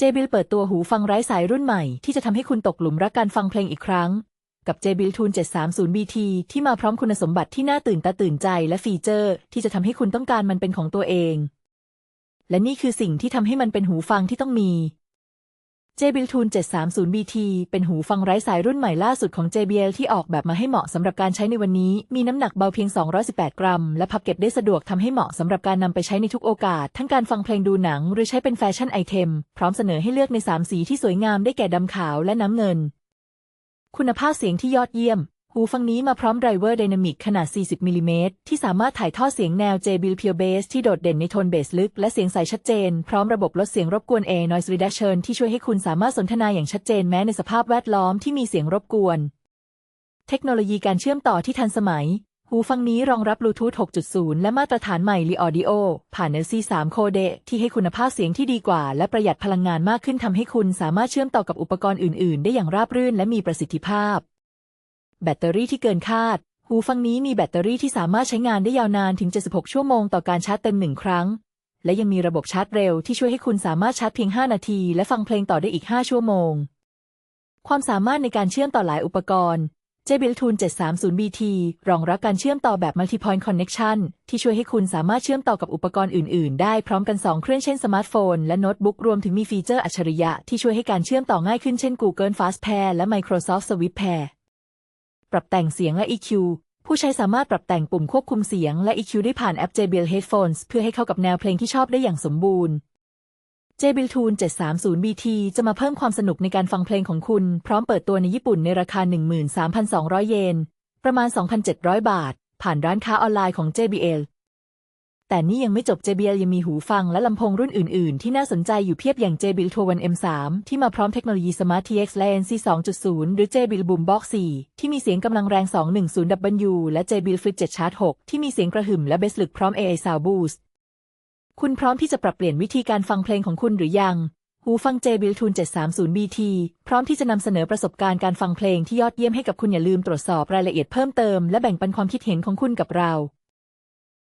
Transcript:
เจบิลเปิดตัวหูฟังไร้สายรุ่นใหม่ที่จะทำให้คุณตกหลุมรักการฟังเพลงอีกครั้ง กับ j b i l Tune 730 BT ที่มาพร้อมคุณสมบัติที่น่าตื่นตาตื่นใจและฟีเจอร์ที่จะทำให้คุณต้องการมันเป็นของตัวเอง และนี่คือสิ่งที่ทำให้มันเป็นหูฟังที่ต้องมี JBL Tune 730 BT เป็นหูฟังไร้สายรุ่นใหม่ล่าสุดของ JBL ที่ออกแบบมาให้เหมาะสำหรับการใช้ในวันนี้ มีน้ำหนักเบาเพียง 218 กรัม และพับเก็บได้สะดวกทำให้เหมาะสำหรับการนำไปใช้ในทุกโอกาส ทั้งการฟังเพลงดูหนัง หรือใช้เป็นแฟชั่นไอเทม พร้อมเสนอให้เลือกใน 3 สีที่สวยงามได้แก่ดำขาวและน้ำเงิน คุณภาพเสียงที่ยอดเยี่ยม หูฟังนี้มาพร้อมไดรเวอร์ไดนามิกขนาด 40 มิลิเมตรที่สามารถถ่ายทอดเสียงแนว JBL Pure Bass ที่โดดเด่นในโทนเบสลึก และเสียงใสชัดเจน พร้อมระบบลดเสียงรบกวน A Noise Reduction ที่ช่วยให้คุณสามารถสนทนาอย่างชัดเจนแม้ในสภาพแวดล้อมที่มีเสียงรบกวน เทคโนโลยีการเชื่อมต่อที่ทันสมัย หูฟังนี้รองรับบลูทูธ 6.0 และมาตรฐานใหม่ Li Audio ผ่าน LC3 Code ที่ให้คุณภาพเสียงที่ดีกว่า และประหยัดพลังงานมากขึ้นทำให้คุณสามารถเชื่อมต่อกับอุปกรณ์อื่น ๆ ได้อย่างราบรื่นและมีประสิทธิภาพ แบตเตอรี่ที่เกินคาด หูฟังนี้มีแบตเตอรี่ที่สามารถใช้งานได้ยาวนานถึง 76 ชั่วโมงต่อการชาร์จเต็มหนึ่งครั้ง และยังมีระบบชาร์จเร็วที่ช่วยให้คุณสามารถชาร์จเพียง 5 นาที และฟังเพลงต่อได้อีก 5 ชั่วโมง ความสามารถในการเชื่อมต่อหลายอุปกรณ์ JBL Tune 730 BT รองรับการเชื่อมต่อแบบ Multi-Point Connection ที่ช่วยให้คุณสามารถเชื่อมต่อกับอุปกรณ์อื่น ๆ ได้พร้อมกัน 2 เครื่องเช่นสมาร์ทโฟน และโน้ตบุ๊กรวมถึงมีฟีเจอร์อัจฉริยะที่ช่วยให้การเชื่อมต่อง่ายขึ้นเช่น Google Fast Pair และ Microsoft Swift Pair ปรับแต่งเสียงและ EQ ผู้ใช้สามารถปรับแต่งปุ่มควบคุมเสียงและ EQ ได้ผ่านแอป JBL Headphones เพื่อให้เข้ากับแนวเพลงที่ชอบได้อย่างสมบูรณ์ JBL Tune 730 BT จะมาเพิ่มความสนุกในการฟังเพลงของคุณ พร้อมเปิดตัวในญี่ปุ่นในราคา 13,200 เยน ประมาณ 2,700 บาท ผ่านร้านค้าออนไลน์ของ JBL แต่นี่ยังไม่จบ JBL ยังมีหูฟังและลำโพงรุ่นอื่น ๆ ที่น่าสนใจอยู่เพียบอย่าง JBL Tour One M3 ที่มาพร้อมเทคโนโลยี Smart TX และ NC 2.0 หรือ JBL Boombox 4 ที่มีเสียงกำลังแรง 210W และ JBL Flip 7 Charge 6 ที่มีเสียงกระหึ่มและเบสลึกพร้อม AI Sound Boost คุณพร้อมที่จะปรับเปลี่ยนวิธีการฟังเพลงของคุณหรือยัง หูฟัง JBL Tune 730 BT พร้อมที่จะนำเสนอประสบการณ์การฟังเพลงที่ยอดเยี่ยมให้กับคุณอย่าลืมตรวจสอบรายละเอียดเพิ่มเติมและแบ่งปันความคิดเห็นของคุณกับเรา